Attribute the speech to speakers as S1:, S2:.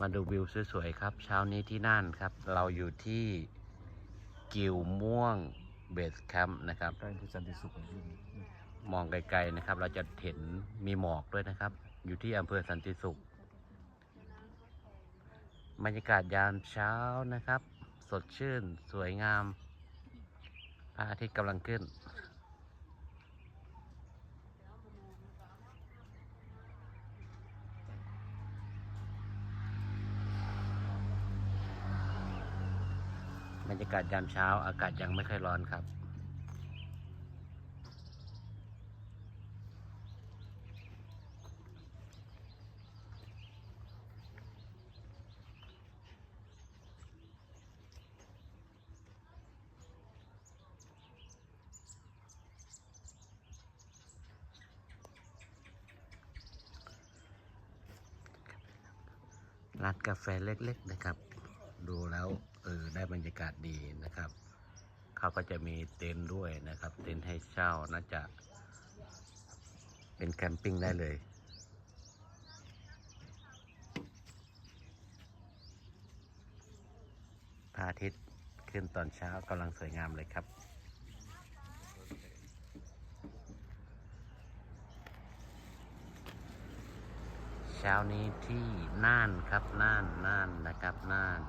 S1: มาดูวิวสวยๆครับ เช้านี้ที่น่านครับ เราอยู่ที่กิวม่วงเบสแคมป์นะครับ
S2: ใกล้ที่สันติสุข
S1: มองไกลๆนะครับ เราจะเห็นมีหมอกด้วยนะครับ อยู่ที่อำเภอสันติสุขบรรยากาศยามเช้านะครับ สดชื่น สวยงามพระอาทิตย์กำลังขึ้น บรรยากาศยามเช้า อากาศยังไม่ค่อยร้อนครับ ร้านกาแฟเล็ก ๆ นะครับ ดูแล้ว เออ ได้บรร ยากาศดีนะครับเขาก็จะมีเต็นท์ด้วยนะครับ เต็นท์ให้เช่าน่าจะ เป็นแคมปิ้งได้เลยพระอาทิตย์ขึ้นตอนเช้ากำลังสวยงามเลยครับเช้านี้ที่น่านครับน่านน่านนะครับน่าน